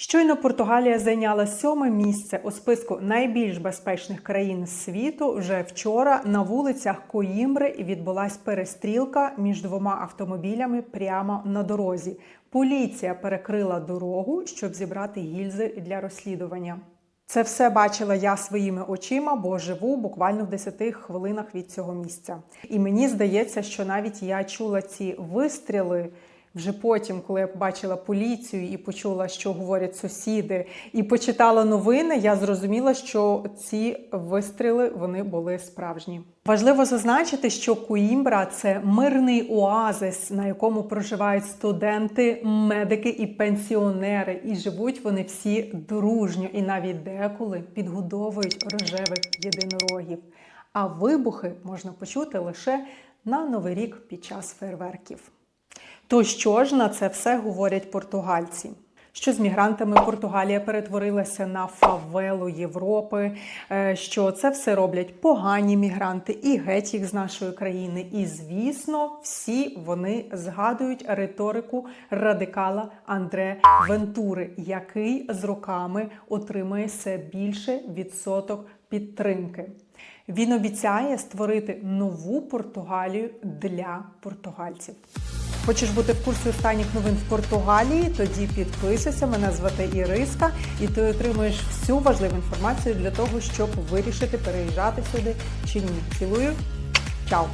Щойно Португалія зайняла сьоме місце у списку найбільш безпечних країн світу. Вже вчора на вулицях Коїмбри відбулась перестрілка між двома автомобілями прямо на дорозі. Поліція перекрила дорогу, щоб зібрати гільзи для розслідування. Це все бачила я своїми очима, бо живу буквально в 10 хвилинах від цього місця. І мені здається, що навіть я чула ці вистріли. Вже потім, коли я побачила поліцію і почула, що говорять сусіди, і почитала новини, я зрозуміла, що ці вистріли вони були справжні. Важливо зазначити, що Куімбра це мирний оазис, на якому проживають студенти, медики і пенсіонери. І живуть вони всі дружньо, і навіть деколи підгодовують рожевих єдинорогів. А вибухи можна почути лише на новий рік під час фейерверків. То що ж на це все говорять португальці? Що з мігрантами Португалія перетворилася на фавелу Європи, е, що це все роблять погані мігранти і геть їх з нашої країни. І звісно, всі вони згадують риторику радикала Андре Вентури, який з роками отримує все більше відсоток підтримки. Він обіцяє створити нову Португалію для португальців. Хочеш бути в курсі останніх новин в Португалії? Тоді підписуйся. Мене звати Іриска, і ти отримуєш всю важливу інформацію для того, щоб вирішити переїжджати сюди чи ні. Цілую, чао!